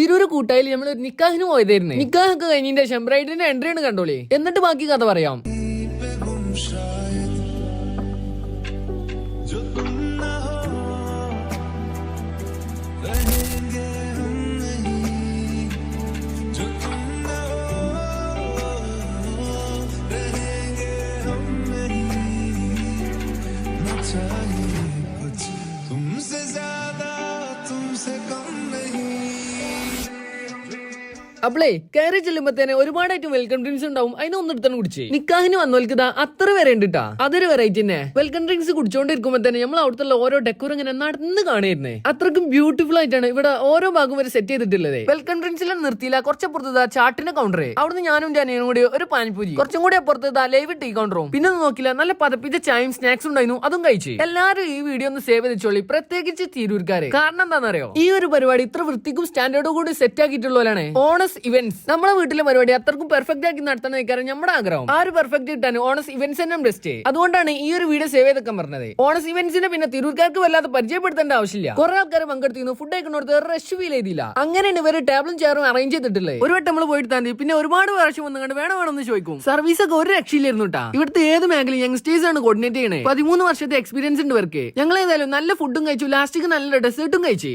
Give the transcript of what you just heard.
തിരൂര് കൂട്ടായിൽ നമ്മൾ ഒരു നിക്കാഹിന് പോയതായിരുന്നു. നിക്കാഹൊക്കെ കഴിഞ്ഞിന്റെ ഷെംബ്രൈഡിന്റെ എൻട്രി ആണ് കണ്ടോളേ. എന്നിട്ട് ബാക്കി കഥ പറയാം. time അപ്പളേ കയറി ചെല്ലുമ്പത്തേനെ ഒരുപാടായിട്ട് വെൽക്കം ഡ്രിങ്ക്സ് ഉണ്ടാവും. അതിനൊന്നും എടുത്താണ് കുടിച്ചേ. നിക്കാഹിന് വന്നവർക്ക് ഇതാ അത്ര വരെ ഉണ്ട് കേട്ടാ അതൊരു വെറൈറ്റി തന്നെ. വെൽക്കം ഡ്രിങ്ക്സ് കുടിച്ചോണ്ടിരിക്കുമ്പോ തന്നെ നമ്മൾ അവിടുത്തെ ഓരോ ഡെക്കോർ ഇങ്ങനെ നടന്ന് കാണിയിരുന്നേ അത്രക്കും ബ്യൂട്ടിഫുൾ ആയിട്ടാണ് ഇവിടെ ഓരോ ഭാഗം വരെ സെറ്റ് ചെയ്തിട്ടുള്ളത്. വെൽക്കം ഡ്രിങ്ക്സിലെ നിർത്തിയില്ല. കുറച്ചപ്പുറത്ത് ചാട്ടിന്റെ കൗണ്ടർ അവിടുന്ന് ഞാനും ഞാനും കൂടി ഒരു പാനിപ്പൂരി. കുറച്ചും കൂടി അപ്പുറത്ത് ലൈവ് ടീ കൗണ്ടറും പിന്നെ നോക്കില്ല. നല്ല പതപ്പിച്ച ചായയും സ്നാക്സ് ഉണ്ടായിരുന്നു. അതും കഴിച്ചു. എല്ലാരും ഈ വീഡിയോ ഒന്ന് സേവ് ചെയ്തോളി പ്രത്യേകിച്ച് തിരൂർക്കാര്. കാരണം എന്താണെന്നറിയോ? ഈ ഒരു പരിപാടി ഇത്ര വൃത്തിക്കും സ്റ്റാൻഡേർഡും കൂടി സെറ്റ് ആക്കിയിട്ടുള്ളവരാണ് ഓണസ് ഇവന്റ്സ് നമ്മളെ വീട്ടിലെ പരിപാടി അത്രക്കും പെർഫെക്റ്റ് ആക്കി നടത്താൻ കാര്യം നമ്മുടെ ആഗ്രഹം. ആ ഒരു പെർഫെക്റ്റ് കിട്ടാൻ ഓണസ് ഇവന്റ്സ് തന്നെ ബെസ്റ്റ് അതുകൊണ്ടാണ് ഈ ഒരു വീഡിയോ സേവ് ചെയ്തൊക്കെ പറഞ്ഞത്. ഓണസ് ഇവന്റ്സിനെ പിന്നെ തിരൂർക്കാർക്ക് വല്ലാതെ പരിചയപ്പെടുത്തേണ്ട ആവശ്യമില്ല. കുറെ ആൾക്കാർ പങ്കെടുത്തിരുന്നു ഫുഡ് കഴിക്കുന്നിടത്ത് റഷ് ഫീൽ ചെയ്തില്ല. അങ്ങനെയാണ് ഇവർ ടേബിളും ചെയറും അറേഞ്ച് ചെയ്തിട്ടില്ലേ ഒരു വട്ടം നമ്മൾ പോയിട്ട് തന്നെ പിന്നെ ഒരുപാട് പ്രാവശ്യം വന്നു കണ്ട് വേണം വേണമെന്ന് ചോദിക്കും. സർവീസ് ഒക്കെ ഒരു രക്ഷയില്ലായിരുന്നു കേട്ടാ ഇവിടുത്തെ ഏത് മേഖലയും യങ്സ്റ്റേഴ്സ് ആണ് കോർഡിനേറ്റ് ചെയ്യണേ. പതിമൂന്ന് വർഷത്തെ എക്സ്പീരിയൻസ് ഉണ്ട് ഇവർക്ക്. ഞങ്ങൾ ഏതായാലും നല്ല ഫുഡും കഴിച്ചു ലാസ്റ്റിക്ക് നല്ല ഡെസേർട്ടും കഴിച്ചു.